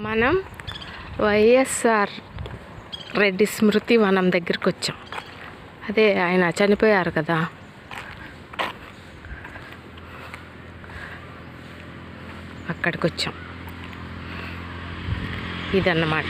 మనం వైఎస్ఆర్ రెడ్డి స్మృతి వనం దగ్గరికి వచ్చాం. అదే ఆయన చనిపోయారు కదా. అక్కడికి వచ్చాం. ఇదన్నమాట.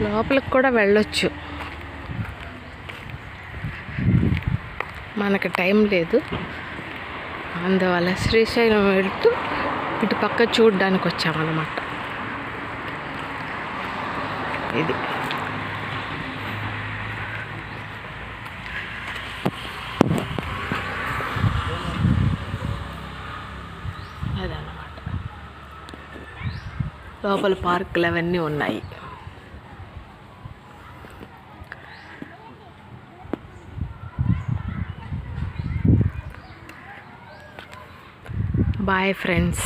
లోపలికి కూడా వెళ్ళొచ్చు. మనకు టైం లేదు. అందువల్ల శ్రీశైలం వెళ్తూ ఇటు పక్క చూడడానికి వచ్చామన్నమాట. ఇది. లోపల పార్కులు అవన్నీ ఉన్నాయి. Bye friends.